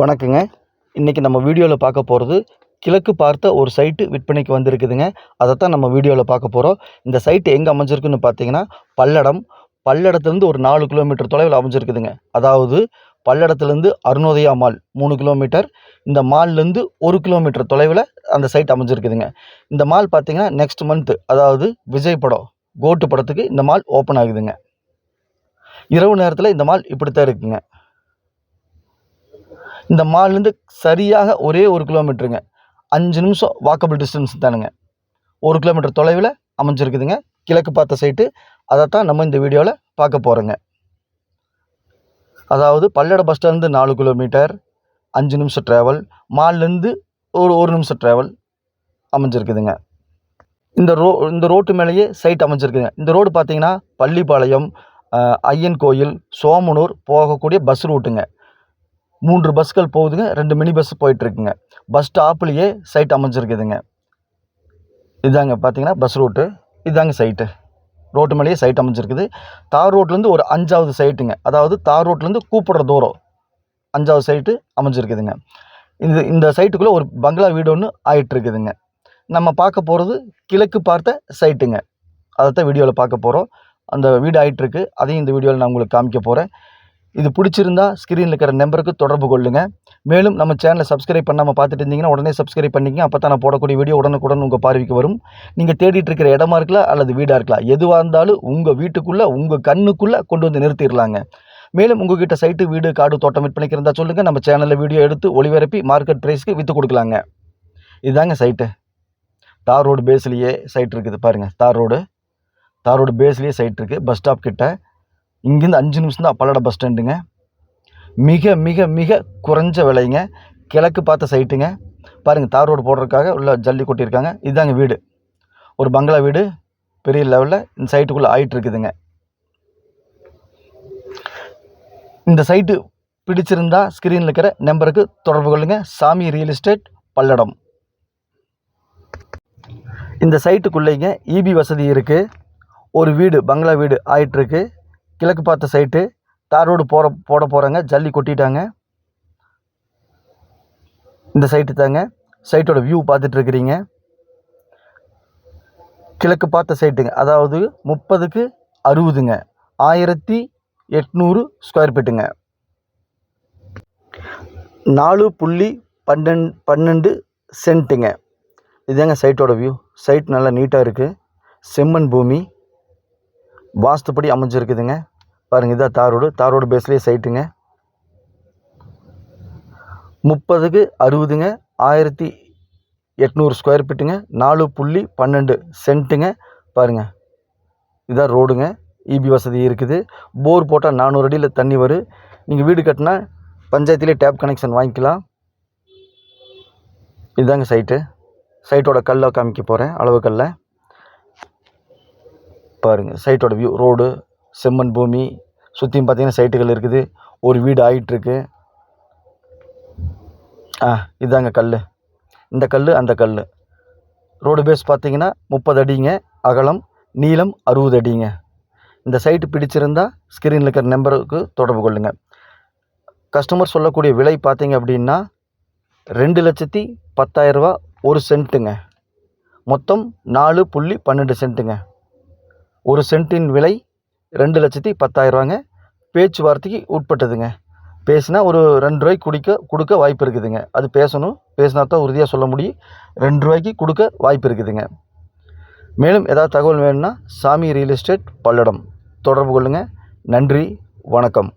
வணக்கங்க. இன்றைக்கி நம்ம வீடியோவில் பார்க்க போகிறது கிழக்கு பார்த்த ஒரு சைட்டு விற்பனைக்கு வந்திருக்குதுங்க. அதைத்தான் நம்ம வீடியோவில் பார்க்க போகிறோம் இந்த சைட்டு எங்கே அமைஞ்சிருக்குன்னு பார்த்தீங்கன்னா பல்லடம். பல்லடத்துலேருந்து ஒரு நாலு கிலோமீட்டர் தொலைவில் அமைஞ்சிருக்குதுங்க. அதாவது பல்லடத்துலேருந்து அருணோதயா மால் மூணு கிலோமீட்டர் இந்த மால்லேருந்து ஒரு கிலோமீட்டர் தொலைவில் அந்த சைட் அமைஞ்சிருக்குதுங்க. இந்த மால் பார்த்தீங்கன்னா நெக்ஸ்ட் மந்த்து அதாவது விஜய் படம் கோட்டு படத்துக்கு இந்த மால் ஓப்பன் ஆகுதுங்க. இரவு நேரத்தில் இந்த மால் இப்படித்தான் இருக்குங்க. இந்த மால்லேருந்து சரியாக ஒரே ஒரு கிலோமீட்டருங்க அஞ்சு நிமிஷம் வாக்கபிள் டிஸ்டன்ஸ் தானுங்க. ஒரு கிலோமீட்டர் தொலைவில் அமைஞ்சிருக்குதுங்க. கிழக்கு பார்த்த சைட்டு அதைத்தான் நம்ம இந்த வீடியோவில் பார்க்க போகிறோங்க அதாவது பல்லட பஸ் ஸ்டாண்ட்லேருந்து நாலு கிலோமீட்டர் அஞ்சு நிமிஷம் ட்ராவல் மால்லேருந்து ஒரு ஒரு நிமிஷம் ட்ராவல் அமைஞ்சிருக்குதுங்க. இந்த ரோ இந்த ரோட்டு மேலேயே சைட் அமைஞ்சிருக்குதுங்க. இந்த ரோடு பார்த்திங்கன்னா பள்ளிப்பாளையம் ஐயன் கோயில் சோமனூர் போகக்கூடிய பஸ் ரூட்டுங்க மூன்று பஸ்கள் போகுதுங்க ரெண்டு மினி பஸ் போயிட்டுருக்குங்க. பஸ் ஸ்டாப்லேயே சைட் அமைஞ்சிருக்குதுங்க. இதாங்க பார்த்தீங்கன்னா பஸ் ரூட்டு இதாங்க சைட்டு ரோட்டு மேலேயே சைட் அமைஞ்சிருக்குது. தார் ரோட்லேருந்து ஒரு அஞ்சாவது சைட்டுங்க அதாவது தார் ரோட்லேருந்து கூப்பிடுற தூரம். அஞ்சாவது சைட்டு அமைஞ்சிருக்குதுங்க. இந்த இந்த சைட்டுக்குள்ளே ஒரு பங்களா வீடு ஒன்று ஆயிட்டுருக்குதுங்க. நம்ம பார்க்க போகிறது கிழக்கு பார்த்த சைட்டுங்க அதைத்தான் வீடியோவில் பார்க்க போகிறோம் அந்த வீடு ஆகிட்டுருக்கு அதையும் இந்த வீடியோவில் நான் உங்களுக்கு காமிக்க போகிறேன் இது பிடிச்சிருந்தா ஸ்க்ரீனில் இருக்கிற நம்பருக்கு தொடர்பு கொள்ளுங்கள் மேலும் நம்ம சேனலை சப்ஸ்கிரைப் பண்ணாமல் பார்த்துட்டு இருந்தீங்கன்னா உடனே சப்ஸ்கிரைப் பண்ணிங்க அப்போ தான் நான் போடக்கூடிய வீடியோ உடனுக்குடன் உங்கள் பார்வைக்கு வரும். நீங்கள் தேடிட்டு இருக்கிற இடமா இருக்கலாம் அல்லது வீடாக இருக்கலாம். எதுவாக இருந்தாலும் உங்கள் வீட்டுக்குள்ளே உங்கள் கண்ணுக்குள்ளே கொண்டு வந்து நிறுத்திடலாங்க. மேலும் உங்ககிட்ட சைட்டு வீடு காடு தோட்டம் விற்பனைக்கு இருந்தால் சொல்லுங்கள் நம்ம சேனலில் வீடியோ எடுத்து ஒளிபரப்பி மார்க்கெட் ப்ரைஸ்க்கு விற்று கொடுக்கலாங்க. இதுதாங்க சைட்டு தார் ரோடு பேஸ்லேயே சைட் இருக்குது. பாருங்கள் தார் ரோடு. தார் ரோடு பேஸ்லேயே சைட் இருக்குது பஸ் ஸ்டாப் கிட்ட இங்கேருந்து அஞ்சு நிமிஷம் தான் பல்லடம் பஸ் ஸ்டாண்டுங்க மிக மிக மிக குறைஞ்ச விலைங்க. கிழக்கு பார்த்த சைட்டுங்க பாருங்கள் தார் ரோடு போடுறதுக்காக உள்ள ஜல்லி கொட்டியிருக்காங்க. இதுதாங்க வீடு. ஒரு பங்களா வீடு. பெரிய லெவலில் இந்த சைட்டுக்குள்ளே ஆயிட்டுருக்குதுங்க. இந்த சைட்டு பிடிச்சிருந்தா ஸ்க்ரீனில் இருக்கிற நம்பருக்கு தொடர்பு கொள்ளுங்கள் சாமி ரியல் எஸ்டேட் பல்லடம். இந்த சைட்டுக்குள்ளேங்க இபி வசதி இருக்குது ஒரு வீடு பங்களா வீடு ஆயிட்டுருக்கு. கிழக்கு பார்த்த சைட்டு தார் ரோடு போகிற போட போகிறாங்க ஜல்லி கொட்டிட்டாங்க. இந்த சைட்டு தாங்க. சைட்டோட வியூ பார்த்துட்ருக்குறீங்க கிழக்கு பார்த்த சைட்டுங்க அதாவது முப்பதுக்கு அறுபதுங்க. ஆயிரத்தி எட்நூறு ஸ்கொயர் ஃபீட்டுங்க நாலு புள்ளி பன்னெண் பன்னெண்டு சென்ட்டுங்க இதுதாங்க சைட்டோட வியூ சைட் நல்லா நீட்டாக இருக்குது செம்மண் பூமி. வாஸ்துப்படி அமைஞ்சிருக்குதுங்க. பாருங்கள் இதான் தார் ரோடு தார் ரோடு பேஸ்லேயே சைட்டுங்க முப்பதுக்கு அறுபதுங்க. ஆயிரத்தி எட்நூறு ஸ்கொயர் ஃபீட்டுங்க நாலு புள்ளி பன்னெண்டு சென்ட்டுங்க பாருங்கள் இதான் ரோடுங்க இபி வசதி இருக்குது. போர் போட்டால் நானூறு அடியில் தண்ணி வரும். நீங்கள் வீடு கட்டினா பஞ்சாயத்துலேயே டேப் கனெக்ஷன் வாங்கிக்கலாம். இதுதாங்க சைட்டு சைட்டோட கல்லை காமிக்க போகிறேன் அளவு கல்லை. பாருங்கள் சைட்டோட வியூ ரோடு செம்மண் பூமி சுற்றியும் பார்த்தீங்கன்னா சைட்டுகள் இருக்குது. ஒரு வீடு ஆயிட்டிருக்கு. ஆ இதாங்க கல் இந்த கல் அந்த கல் ரோடு பேஸ் பார்த்தீங்கன்னா முப்பது அடிங்க அகலம் நீளம் அறுபது அடிங்க. இந்த சைட்டு பிடிச்சிருந்தா ஸ்க்ரீனில் இருக்கிற நம்பருக்கு தொடர்பு கொள்ளுங்கள் கஸ்டமர் சொல்லக்கூடிய விலை பார்த்தீங்க அப்படின்னா ரெண்டு லட்சத்தி பத்தாயிரரூபா ஒரு சென்ட்டுங்க மொத்தம் நாலு புள்ளி பன்னெண்டு சென்ட்டுங்க ஒரு சென்ட்டின் விலை ரெண்டு லட்சத்தி பத்தாயிரரூவாங்க பேச்சுவார்த்தைக்கு உட்பட்டதுங்க. பேசினா ஒரு ரெண்டு ரூபாய்க்கு குடிக்க கொடுக்க வாய்ப்பு இருக்குதுங்க. அது பேசணும். பேசினா தான் உறுதியாக சொல்ல முடியும். ரெண்டு ரூபாய்க்கு கொடுக்க வாய்ப்பு இருக்குதுங்க. மேலும் ஏதாவது தகவல் வேணும்னா சாமி ரியல் எஸ்டேட் பல்லடம். தொடர்பு கொள்ளுங்கள் நன்றி. வணக்கம்.